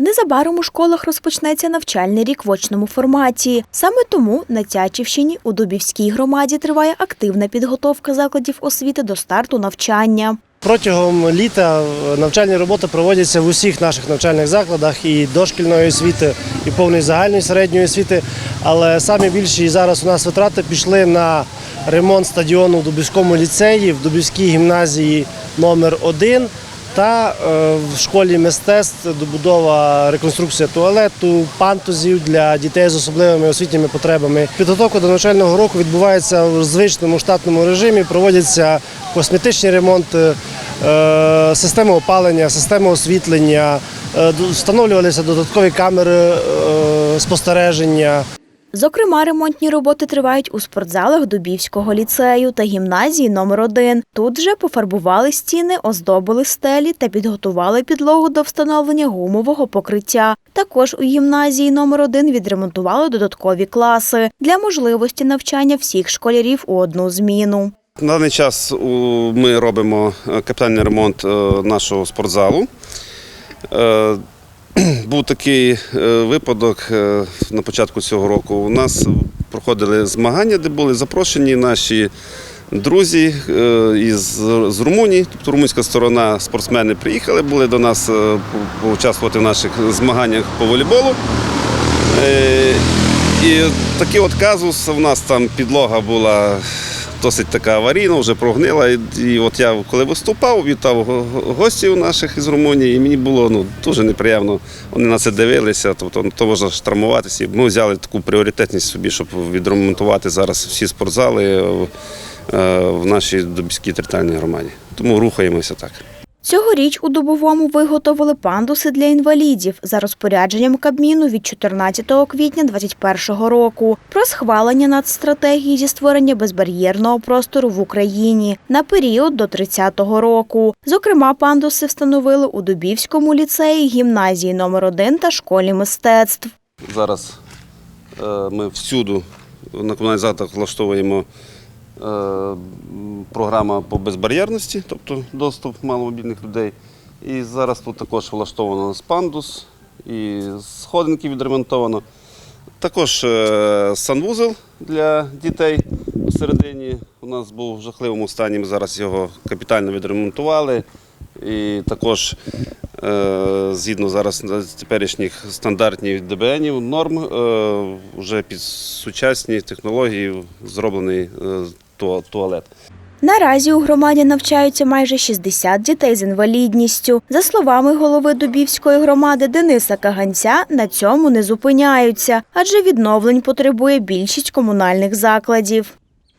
Незабаром у школах розпочнеться навчальний рік в очному форматі. Саме тому на Тячівщині у Дубівській громаді триває активна підготовка закладів освіти до старту навчання. Протягом літа навчальні роботи проводяться в усіх наших навчальних закладах і дошкільної освіти, і повної загальної середньої освіти. Але самі більші зараз у нас витрати пішли на ремонт стадіону в Дубівському ліцеї, в Дубівській гімназії номер 1 та е, в школі мистецтв добудова реконструкція туалету, пантузів для дітей з особливими освітніми потребами. Підготовка до навчального року відбувається в звичному штатному режимі. Проводяться косметичні ремонти, е, системи опалення, системи освітлення, е, встановлювалися додаткові камери спостереження. Зокрема, ремонтні роботи тривають у спортзалах Дубівського ліцею та гімназії номер 1 Тут же пофарбували стіни, оздобили стелі та підготували підлогу до встановлення гумового покриття. Також у гімназії номер 1 відремонтували додаткові класи для можливості навчання всіх школярів у одну зміну. На даний час ми робимо е, капітальний ремонт е, нашого спортзалу. Був такий е, випадок е, на початку цього року. У нас проходили змагання, де були запрошені наші друзі е, із з Румунії, тобто румунська сторона, спортсмени приїхали, були до нас поучаствувати в наших змаганнях по волейболу. І такий от казус, у нас там підлога була досить така аварійна, вже прогнила. І, от я коли виступав, вітав го- го- гостів наших із Румунії, і мені було ну, дуже неприємно. Вони на це дивилися, тобто ну, то можна ж травмуватися. Ми взяли таку пріоритетність собі, щоб відремонтувати зараз всі спортзали е, в нашій Дубській територіальній громаді. Тому рухаємося так. Цьогоріч у Дубовому виготовили пандуси для інвалідів за розпорядженням Кабміну від 14 квітня 2021 року про схвалення нацстратегії зі створення безбар'єрного простору в Україні на період до 30-го року. Зокрема, пандуси встановили у Дубівському ліцеї, гімназії номер 1 та школі мистецтв. Зараз е, ми всюду на комунальних закладах влаштовуємо програма по безбар'єрності, тобто доступ маломобільних людей. І зараз тут також влаштовано пандус і сходинки відремонтовано. Також е, санвузол для дітей всередині. У нас був в жахливому стані. Ми зараз його капітально відремонтували. І також е, згідно зараз теперішніх стандартів ДБНів, норм, е, вже під сучасні технології зроблений е, туалет. Наразі у громаді навчаються майже 60 дітей з інвалідністю. За словами голови Дубівської громади Дениса Каганця, на цьому не зупиняються, адже відновлень потребує більшість комунальних закладів.